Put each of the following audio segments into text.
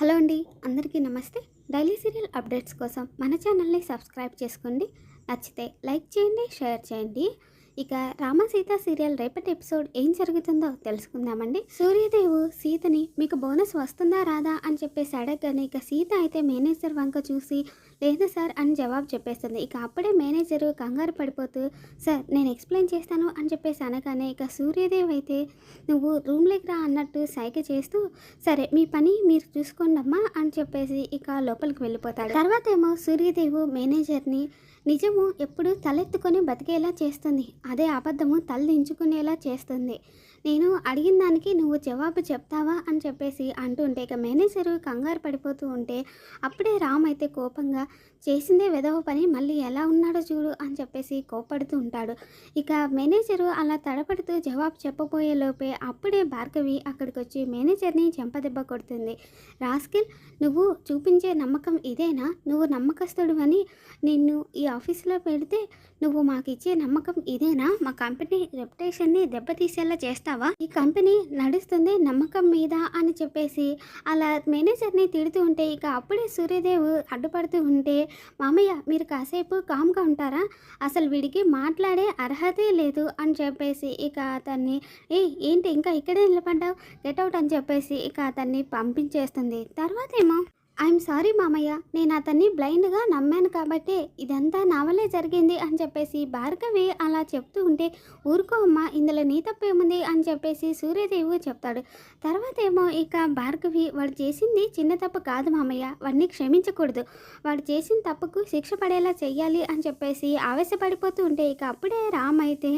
Hello అండి అందరికీ నమస్తే. డైలీ సీరియల్ అప్డేట్స్ కోసం మన ఛానల్ని సబ్స్క్రైబ్ చేసుకోండి. నచ్చితే లైక్ చేయండి షేర్ చేయండి. ఇక రామ సీత సీరియల్ రేపటి ఎపిసోడ్ ఏం జరుగుతుందో తెలుసుకుందామండి. సూర్యదేవు సీతని మీకు బోనస్ వస్తుందా రాదా అని చెప్పేసి అడగగానే ఇక సీత అయితే మేనేజర్ వంక చూసి లేదు సార్ అని జవాబు చెప్పేస్తుంది. ఇక అప్పుడే మేనేజరు కంగారు పడిపోతూ సార్ నేను ఎక్స్ప్లెయిన్ చేస్తాను అని చెప్పేసి అనగానే ఇక సూర్యదేవ్ అయితే నువ్వు రూమ్లోకి రా అన్నట్టు సైగ చేస్తూ సరే మీ పని మీరు చూసుకోండమ్మా అని చెప్పేసి ఇక లోపలికి వెళ్ళిపోతాడు. తర్వాత ఏమో సూర్యదేవ్ మేనేజర్ని నిజము ఎప్పుడు తలెత్తుకొని బతికేలా చేస్తుంది. అదే అబద్ధము తలదించుకునేలా చేస్తుంది. నేను అడిగిన దానికి నువ్వు జవాబు చెప్తావా అని చెప్పేసి అంటుంటే ఇక మేనేజరు కంగారు పడిపోతూ ఉంటే అప్పుడే రామ్ అయితే కోపంగా చేసిందే వెదవ పని మళ్ళీ ఎలా ఉన్నాడో చూడు అని చెప్పేసి కోపడుతూ ఉంటాడు. ఇక మేనేజరు అలా తడపడుతూ జవాబు చెప్పబోయే లోపే అప్పుడే భార్గవి అక్కడికి వచ్చి మేనేజర్ని చెంపదెబ్బ కొడుతుంది. రాస్కిల్ నువ్వు చూపించే నమ్మకం ఇదేనా? నువ్వు నమ్మకస్తుడు అని నిన్ను ఈ ఆఫీసులో పెడితే నువ్వు మాకు ఇచ్చే నమ్మకం ఇదేనా? మా కంపెనీ రెప్యుటేషన్ని దెబ్బతీసేలా చేస్తావా? ఈ కంపెనీ నడుస్తుంది నమ్మకం మీద అని చెప్పేసి అలా మేనేజర్ని తిడుతూ ఉంటే ఇక అప్పుడే సూర్యదేవ్ అడ్డుపడుతూ ఉంటే మామయ్య మీరు కాసేపు కామ్గా ఉంటారా? అసలు వీడికి మాట్లాడే అర్హతే లేదు అని చెప్పేసి ఇక అతన్ని ఏ ఏంటి ఇంకా ఇక్కడే నిలబడ్డావు? గెట్అవుట్ అని చెప్పేసి ఇక అతన్ని పంపించేస్తుంది. తర్వాత ఏమో ఐఎమ్ సారీ మామయ్య నేను అతన్ని బ్లైండ్గా నమ్మాను కాబట్టి ఇదంతా నా వల్లే జరిగింది అని చెప్పేసి భార్గవి అలా చెప్తూ ఉంటే ఊరుకో అమ్మ ఇందులో నీ తప్పేముంది? అని చెప్పేసి సూర్యదేవి చెప్తాడు. తర్వాత ఏమో ఇక భార్గవి వాడు చేసింది చిన్న తప్పు కాదు మామయ్య వాడిని క్షమించకూడదు. వాడు చేసిన తప్పుకు శిక్ష పడేలా చెయ్యాలి అని చెప్పేసి ఆవేశపడిపోతూ ఉంటే ఇక అప్పుడే రామ్ అయితే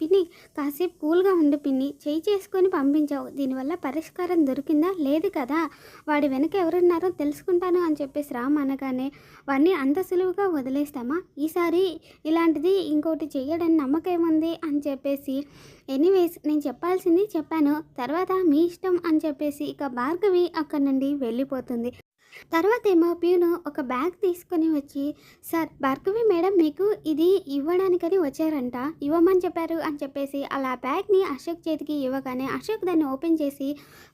పిన్ని కాసేపు కూల్గా ఉండు పిన్ని చేయి చేసుకొని పంపించావు. దీనివల్ల పరిష్కారం దొరికిందా? లేదు కదా. వాడి వెనక ఎవరున్నారో తెలుసుకుంటాను అని చెప్పేసి రామ్ అనగానే వాడిని అంత సులువుగా వదిలేస్తామా? ఈసారి ఇలాంటిది ఇంకోటి చెయ్యడని నమ్మకం ఉంది అని చెప్పేసి ఎనీవేస్ నేను చెప్పాల్సింది చెప్పాను. తర్వాత మీ ఇష్టం అని చెప్పేసి ఇక భార్గవి అక్కడి నుండి వెళ్ళిపోతుంది. తర్వాత ఏమో ప్యూను ఒక బ్యాగ్ తీసుకొని వచ్చి సార్ భార్గవి మేడం మీకు ఇది ఇవ్వడానికని వచ్చారంట. ఇవ్వమని చెప్పారు అని చెప్పేసి అలా బ్యాగ్ని అశోక్ చేతికి ఇవ్వగానే అశోక్ దాన్ని ఓపెన్ చేసి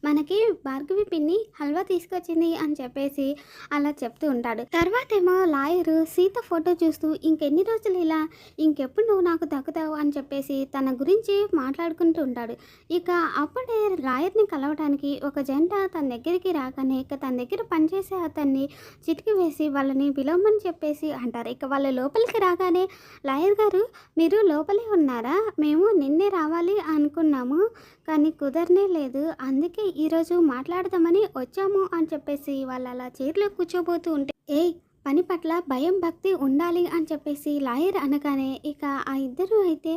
మనకి భార్గవి పిన్ని హల్వా తీసుకొచ్చింది అని చెప్పేసి అలా చెప్తూ ఉంటాడు. తర్వాత ఏమో లాయరు సీత ఫోటో చూస్తూ ఇంకెన్ని రోజులు ఇలా ఇంకెప్పుడు నువ్వు నాకు తగ్గుతావు అని చెప్పేసి తన గురించి మాట్లాడుకుంటూ ఉంటాడు. ఇక అప్పుడే లాయర్ని కలవడానికి ఒక జంట తన దగ్గరికి రాగానే ఇక తన దగ్గర పనిచేసే అతన్ని చిటికి వేసి వాళ్ళని పిలవమని చెప్పేసి అంటారు. ఇక వాళ్ళ లోపలికి రాగానే లాయర్ గారు మీరు లోపలే ఉన్నారా? మేము నిన్నే రావాలి అనుకున్నాము కానీ కుదరనే లేదు. అందుకే ఈరోజు మాట్లాడదామని వచ్చాము అని చెప్పేసి వాళ్ళు అలా చీరలో కూర్చోబోతూ ఉంటే ఏయ్ పని పట్ల భయం భక్తి ఉండాలి అని చెప్పేసి లాయర్ అనగానే ఇక ఆ ఇద్దరు అయితే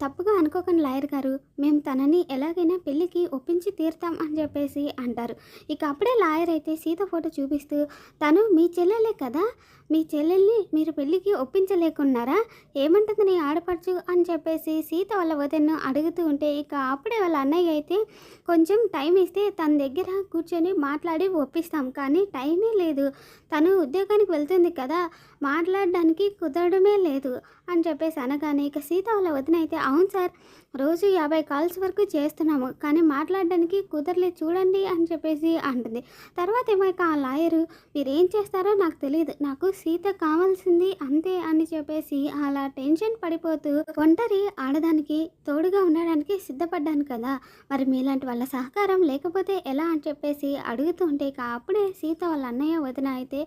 తప్పుగా అనుకోకండి లాయర్ గారు. మేము తనని ఎలాగైనా పెళ్ళికి ఒప్పించి తీరుతాం అని చెప్పేసి అంటారు. ఇక అప్పుడే లాయర్ అయితే సీత ఫోటో చూపిస్తూ తను మీ చెల్లెలే కదా? మీ చెల్లెల్ని మీరు పెళ్ళికి ఒప్పించలేకున్నారా? ఏమంటుంది నీ ఆడపడుచు? అని చెప్పేసి సీత వాళ్ళ వదన్ను అడుగుతూ ఉంటే ఇక అప్పుడే వాళ్ళ అన్నయ్య అయితే కొంచెం టైం ఇస్తే తన దగ్గర కూర్చొని మాట్లాడి ఒప్పిస్తాం. కానీ టైమే లేదు. తను ఉద్యోగానికి వెళ్తుంది కదా? మాట్లాడడానికి కుదరడమే లేదు. అని చెప్పేసి అనగానే ఇక సీత వాళ్ళ వదిన అయితే አሁን ሰር రోజు యాభై కాల్స్ వరకు చేస్తున్నాము కానీ మాట్లాడడానికి కుదరలేదు చూడండి అని చెప్పేసి అంటుంది. తర్వాత ఏమో ఆ లాయరు మీరేం చేస్తారో నాకు తెలియదు నాకు సీత కావాల్సింది అంతే అని చెప్పేసి అలా టెన్షన్ పడిపోతూ ఒంటరి ఆడదానికి తోడుగా ఉండడానికి సిద్ధపడ్డాను కదా. మరి మీలాంటి వాళ్ళ సహకారం లేకపోతే ఎలా అని చెప్పేసి అడుగుతూ ఉంటే ఇక అప్పుడే సీత వాళ్ళ అన్నయ్య వదిన అయితే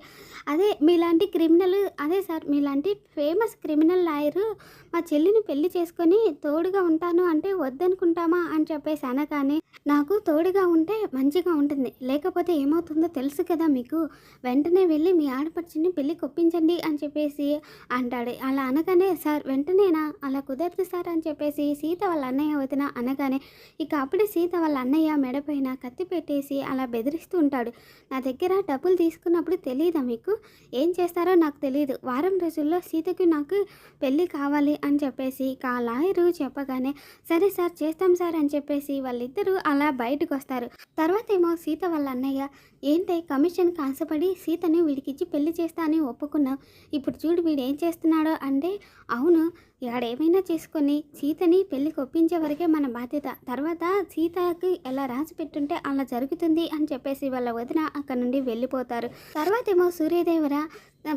అదే మీలాంటి క్రిమినల్ అదే సార్ మీలాంటి ఫేమస్ క్రిమినల్ లాయరు మా చెల్లిని పెళ్ళి చేసుకొని తోడుగా ఉంటాను అంటే వద్దనుకుంటామా అని చెప్పేసి అనగానే నాకు తోడుగా ఉంటే మంచిగా ఉంటుంది. లేకపోతే ఏమవుతుందో తెలుసు కదా మీకు. వెంటనే వెళ్ళి మీ ఆడపడుచుని పెళ్ళి కొప్పించండి అని చెప్పేసి అంటాడు. అలా అనగానే సార్ వెంటనేనా? అలా కుదరదు సార్ అని చెప్పేసి సీత వాళ్ళ అన్నయ్య వదిన అనగానే ఇక అప్పుడే సీత వాళ్ళ అన్నయ్య మెడపైన కత్తి పెట్టేసి అలా బెదిరిస్తూ ఉంటాడు. నా దగ్గర డబ్బులు తీసుకున్నప్పుడు తెలియదా మీకు? ఏం చేస్తారో నాకు తెలియదు వారం రోజుల్లో సీతకి నాకు పెళ్ళి కావాలి అని చెప్పేసి ఇక ఆ లాయరు చెప్పగానే సరే సార్ చేస్తాం సార్ అని చెప్పేసి వాళ్ళిద్దరూ అలా బయటకు వస్తారు. తర్వాత ఏమో సీత వాళ్ళ అన్నయ్య ఏంటే కమిషన్కి ఆశపడి సీతని వీడికిచ్చి పెళ్ళి చేస్తా అని ఒప్పుకున్నావు. ఇప్పుడు చూడు వీడు ఏం చేస్తున్నాడో అంటే అవును ఏమైనా చేసుకొని సీతని పెళ్ళికి ఒప్పించే వరకే మన బాధ్యత. తర్వాత సీతకి ఎలా రాసి పెట్టుంటే అలా జరుగుతుంది అని చెప్పేసి వాళ్ళ వదిన అక్కడ నుండి వెళ్ళిపోతారు. తర్వాత ఏమో సూర్యదేవర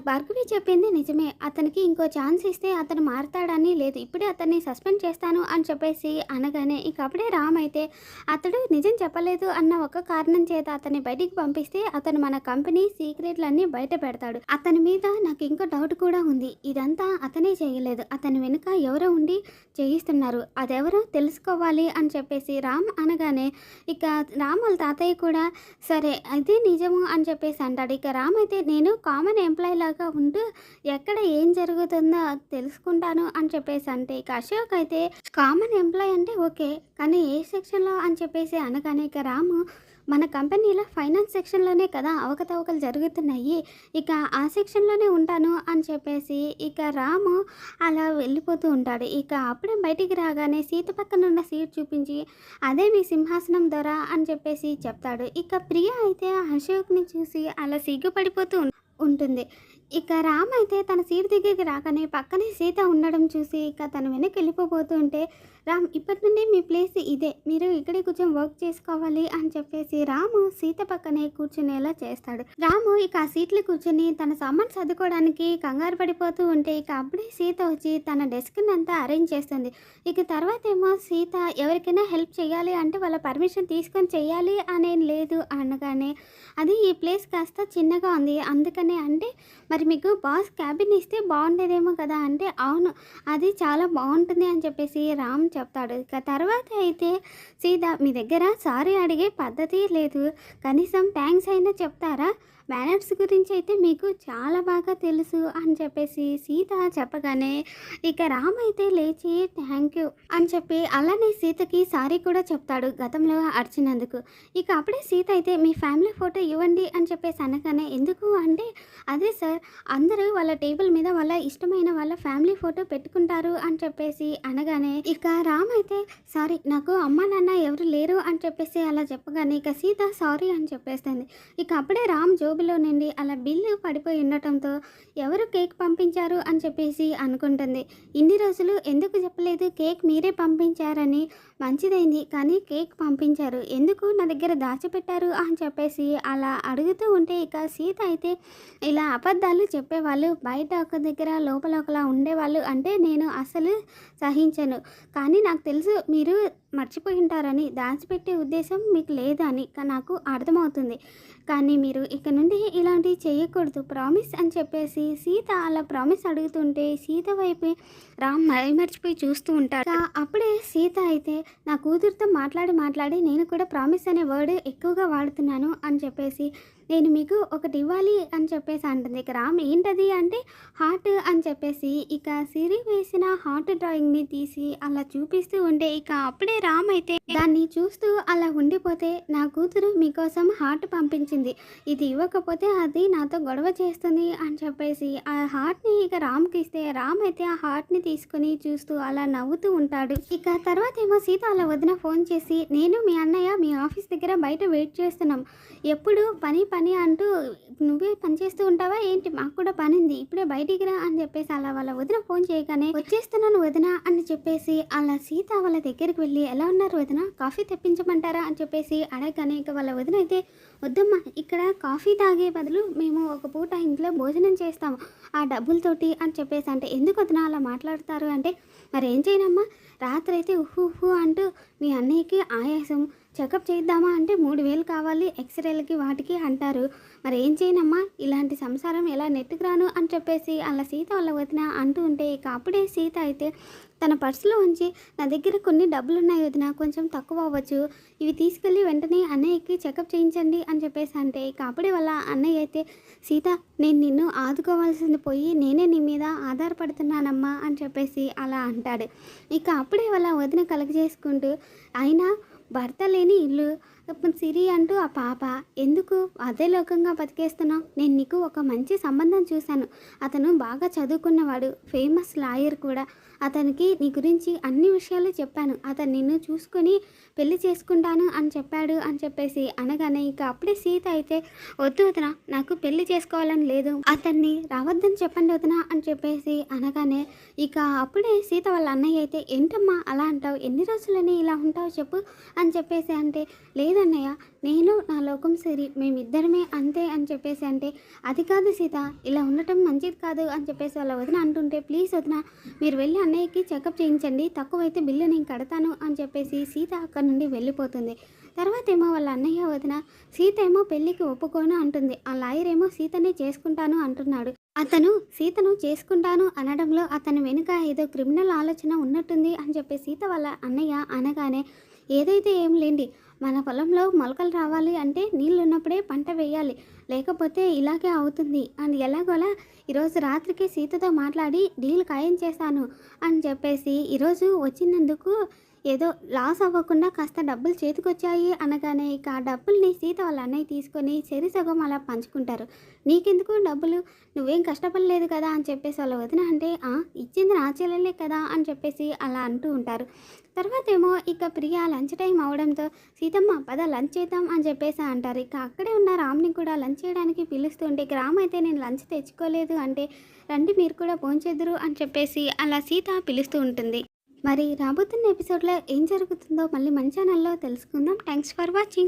భార్గవి చెప్పింది నిజమే. అతనికి ఇంకో ఛాన్స్ ఇస్తే అతను మారతాడని లేదు. ఇప్పుడే అతన్ని సస్పెండ్ చేస్తాను అని చెప్పేసి అనగానే ఇక అప్పుడే రామ్ అయితే అతడు నిజం చెప్పలేదు అన్న ఒక కారణం చేత అతన్ని బయటికి పంపిస్తే అతను మన కంపెనీ సీక్రెట్లన్నీ బయట పెడతాడు. అతని మీద నాకు ఇంకో డౌట్ కూడా ఉంది. ఇదంతా అతనే చేయలేదు. అతని వెనుక ఎవరో ఉండి చేయిస్తున్నారు. అదెవరో తెలుసుకోవాలి అని చెప్పేసి రామ్ అనగానే ఇక రామ్ వాళ్ళ తాతయ్య కూడా సరే అదే నిజము అని చెప్పేసి అంటాడు. ఇక రామ్ అయితే నేను కామన్ ఎంప్లాయీ లాగా ఉంటూ ఎక్కడ ఏం జరుగుతుందో తెలుసుకుంటాను అని చెప్పేసి అంటే ఇక అశోక్ అయితే కామన్ ఎంప్లాయ్ అంటే ఓకే కానీ ఏ సెక్షన్లో అని చెప్పేసి అనగానే ఇక రాము మన కంపెనీలో ఫైనాన్స్ సెక్షన్లోనే కదా అవకతవకలు జరుగుతున్నాయి. ఇక ఆ సెక్షన్లోనే ఉంటాను అని చెప్పేసి ఇక రాము అలా వెళ్ళిపోతూ ఉంటాడు. ఇక అప్పుడే బయటికి రాగానే సీత పక్కన ఉన్న సీట్ చూపించి అదే మీ సింహాసనం ధర అని చెప్పేసి చెప్తాడు. ఇక ప్రియ అయితే అశోక్ని చూసి అలా సిగ్గుపడిపోతూ ఉంటుంది. ఇక రామ్ అయితే తన సీట్ దగ్గరికి రాగానే పక్కనే సీత ఉండడం చూసి ఇక తను వెనక్కి వెళ్ళిపోబోతుంటే ఉంటే రామ్ ఇప్పటి నుండి మీ ప్లేస్ ఇదే. మీరు ఇక్కడే కూర్చొని వర్క్ చేసుకోవాలి అని చెప్పేసి రాము సీత పక్కనే కూర్చునేలా చేస్తాడు. రాము ఇక ఆ సీట్లు కూర్చొని తన సామాన్ చదువుకోవడానికి కంగారు పడిపోతూ ఉంటే ఇక అప్పుడే సీత వచ్చి తన డెస్క్ని అంతా అరేంజ్ చేస్తుంది. ఇక తర్వాత ఏమో సీత ఎవరికైనా హెల్ప్ చేయాలి అంటే వాళ్ళ పర్మిషన్ తీసుకొని చేయాలి అనేం లేదు అనగానే అది ఈ ప్లేస్ కాస్త చిన్నగా ఉంది. అందుకనే అంటే మరి మీకు బాస్ క్యాబిన్ ఇస్తే బాగుండేదేమో కదా అంటే అవును అది చాలా బాగుంటుంది అని చెప్పేసి రామ్ చెప్తాడు. ఇక తర్వాత అయితే సీత మీ దగ్గర సారీ అడిగే పద్ధతి లేదు. కనీసం థ్యాంక్స్ అయినా చెప్తారా? మేనర్స్ గురించి అయితే మీకు చాలా బాగా తెలుసు అని చెప్పేసి సీత చెప్పగానే ఇక రామ్ అయితే లేచి థ్యాంక్ యూ అని చెప్పి అలానే సీతకి సారీ కూడా చెప్తాడు గతంలో అరిచినందుకు. ఇక అప్పుడే సీత అయితే మీ ఫ్యామిలీ ఫోటో ఇవ్వండి అని చెప్పేసి అనగానే ఎందుకు? అంటే అదే సార్ అందరూ వాళ్ళ టేబుల్ మీద వాళ్ళ ఇష్టమైన వాళ్ళ ఫ్యామిలీ ఫోటో పెట్టుకుంటారు అని చెప్పేసి అనగానే ఇక రామ్ అయితే సారీ నాకు అమ్మ నాన్న ఎవరు లేరు అని చెప్పేసి అలా చెప్పగానే ఇక సీత సారీ అని చెప్పేస్తుంది. ఇక అప్పుడే రామ్ జోబులో నుండి అలా బిల్లు పడిపోయి ఉండటంతో ఎవరు కేక్ పంపించారు అని చెప్పేసి అనుకుంటుంది. ఇన్ని రోజులు ఎందుకు చెప్పలేదు? కేక్ మీరే పంపించారని మంచిదైంది కానీ కేక్ పంపించారు. ఎందుకు నా దగ్గర దాచిపెట్టారు అని చెప్పేసి అలా అడుగుతూ ఉంటే ఇక సీత అయితే ఇలా అబద్ధాలు చెప్పేవాళ్ళు బయట ఒక దగ్గర లోపల ఒకలా ఉండేవాళ్ళు అంటే నేను అసలు సహించను. కానీ నాకు తెలుసు మీరు మర్చిపోయి ఉంటారని దాచిపెట్టే ఉద్దేశం మీకు లేదని నాకు అర్థమవుతుంది. కానీ మీరు ఇక నుండి ఇలాంటివి చేయకూడదు? ప్రామిస్ అని చెప్పేసి సీత అలా ప్రామిస్ అడుగుతుంటే సీత వైపు రామ్ మరీ మర్చిపోయి చూస్తూ ఉంటాడు. అప్పుడే సీత అయితే నా కూతురుతో మాట్లాడి మాట్లాడి నేను కూడా ప్రామిస్ అనే వర్డ్ ఎక్కువగా వాడుతున్నాను అని చెప్పేసి నేను మీకు ఒకటి ఇవ్వాలి అని చెప్పేసి అంటుంది. ఇక రామ్ ఏంటది అంటే హార్ట్ అని చెప్పేసి ఇక సిరి వేసిన హార్ట్ డ్రాయింగ్ని తీసి అలా చూపిస్తూ ఉంటే ఇక అప్పుడే రామ్ అయితే దాన్ని చూస్తూ అలా ఉండిపోతే నా కూతురు మీకోసం హార్ట్ పంపించింది. ఇది ఇవ్వకపోతే అది నాతో గొడవ చేస్తుంది అని చెప్పేసి ఆ హార్ట్ని ఇక రామ్కి ఇస్తే రామ్ అయితే ఆ హార్ట్ని తీసుకొని చూస్తూ అలా నవ్వుతూ ఉంటాడు. ఇక తర్వాత ఏమో సీత అలా వదిన ఫోన్ చేసి నేను మీ అన్నయ్య మీ ఆఫీస్ దగ్గర బయట వెయిట్ చేస్తున్నాం. ఎప్పుడు పని పని అంటూ నువ్వే పని చేస్తూ ఉంటావా? ఏంటి? మాకు కూడా పని ఉంది ఇప్పుడే బయటికి రా అని చెప్పేసి అలా వాళ్ళ వదిన ఫోన్ చేయగానే వచ్చేస్తున్నాను వదిన అని చెప్పేసి అలా సీత వాళ్ళ దగ్గరికి వెళ్ళి ఎలా ఉన్నారు వదిన? కాఫీ తెప్పించమంటారా? అని చెప్పేసి అడగగానే ఇక వాళ్ళ వదిన అయితే వద్దమ్మా ఇక్కడ కాఫీ తాగే బదులు మేము ఒక పూట ఇంట్లో భోజనం చేస్తాము. ఆ డబ్బులతోటి అని చెప్పేసి అంటే ఎందుకు వదిన అలా మాట్లాడతారు అంటే మరి ఏం చేయనమ్మా? రాత్రి అయితే ఉహు ఉహు అంటూ మీ అన్నయ్యకి ఆయాసం చెకప్ చేద్దామా అంటే మూడు వేలు కావాలి ఎక్స్రేలకి వాటికి అంటారు. మరి ఏం చేయనమ్మా? ఇలాంటి సంసారం ఎలా నెట్టుకురాను అని చెప్పేసి అలా సీత వాళ్ళ వదిన అంటూ ఉంటే ఇక అప్పుడే సీత అయితే తన పర్సులో ఉంచి నా దగ్గర కొన్ని డబ్బులు ఉన్నాయి వదిన కొంచెం తక్కువ అవ్వచ్చు. ఇవి తీసుకెళ్ళి వెంటనే అన్నయ్యకి చెకప్ చేయించండి అని చెప్పేసి అంటే ఇక అప్పుడే వాళ్ళ అన్నయ్య అయితే సీత నేను నిన్ను ఆదుకోవాల్సింది పోయి నేనే నీ మీద ఆధారపడుతున్నానమ్మా అని చెప్పేసి అలా అంటాడు. ఇక అప్పుడే వాళ్ళ వదిన కలగజేసుకుంటూ అయినా భర్త లేని ఇల్లు అప్పుడు సిరి అంటూ ఆ పాప ఎందుకు అదే లోకంగా బతికేస్తున్నావు? నేను నీకు ఒక మంచి సంబంధం చూశాను. అతను బాగా చదువుకున్నవాడు ఫేమస్ లాయర్ కూడా. అతనికి నీ గురించి అన్ని విషయాలు చెప్పాను. అతను నిన్ను చూసుకొని పెళ్ళి చేసుకుంటాను అని చెప్పాడు అని చెప్పేసి అనగానే ఇక అప్పుడే సీత అయితే వద్దు వదిన నాకు పెళ్ళి చేసుకోవాలని లేదు. అతన్ని రావద్దని చెప్పండి వదిన అని చెప్పేసి అనగానే ఇక అప్పుడే సీత వాళ్ళ అన్నయ్య అయితే ఏంటమ్మా అలా అంటావు? ఎన్ని రోజులని ఇలా ఉంటావు చెప్పు అని చెప్పేసి అంటే లేదు లేదన్నయ్య నేను నా లోకం సరి మేమిద్దరమే అంతే అని చెప్పేసి అంటే అది కాదు సీత ఇలా ఉండటం మంచిది కాదు అని చెప్పేసి వాళ్ళ వదిన అంటుంటే ప్లీజ్ వదిన మీరు వెళ్ళి అన్నయ్యకి చెకప్ చేయించండి తక్కువైతే బిల్లు నేను కడతాను అని చెప్పేసి సీత అక్కడ నుండి వెళ్ళిపోతుంది. తర్వాత ఏమో వాళ్ళ అన్నయ్య వదిన సీత ఏమో పెళ్ళికి ఒప్పుకోను అంటుంది. ఆ లాయర్ ఏమో సీతనే చేసుకుంటాను అంటున్నాడు. అతను సీతను చేసుకుంటాను అనడంలో అతని వెనుక ఏదో క్రిమినల్ ఆలోచన ఉన్నట్టుంది అని చెప్పి సీత వాళ్ళ అన్నయ్య అనగానే ఏదైతే ఏం లేండి మన పొలంలో మొలకలు రావాలి అంటే నీళ్ళు ఉన్నప్పుడే పంట వేయాలి. లేకపోతే ఇలాగే అవుతుంది. అని ఎలాగోలా ఈరోజు రాత్రికి సీతతో మాట్లాడి డీల్ ఖాయం చేశాను అని చెప్పేసి ఈరోజు వచ్చినందుకు ఏదో లాస్ అవ్వకుండా కాస్త డబ్బులు చేతికొచ్చాయి అనగానే ఇక ఆ డబ్బుల్ని సీత వాళ్ళ అన్నయ్య తీసుకొని సరి సగం అలా పంచుకుంటారు. నీకెందుకు డబ్బులు? నువ్వేం కష్టపడలేదు కదా? అని చెప్పేసి వాళ్ళ వదిన అంటే "ఆ, ఇచ్చింది నా చెల్లెలే కదా? అని చెప్పేసి అలా అంటూ ఉంటారు. తర్వాత ఏమో ఇక ప్రియ లంచ్ టైం అవడంతో సీతమ్మ పద లంచ్ చేద్దాం అని చెప్పేసి అంటారు. ఇక అక్కడే ఉన్న రామ్ని కూడా లంచ్ చేయడానికి పిలుస్తుంటే ఇక రామ్ అయితే నేను లంచ్ తెచ్చుకోలేదు అంటే రండి మీరు కూడా భోంచేద్దురు అని చెప్పేసి అలా సీత పిలుస్తూ ఉంటుంది. మరి రాబోతున్న ఎపిసోడ్లో ఏం జరుగుతుందో మళ్ళీ మన ఛానల్లో తెలుసుకుందాం. Thanks for watching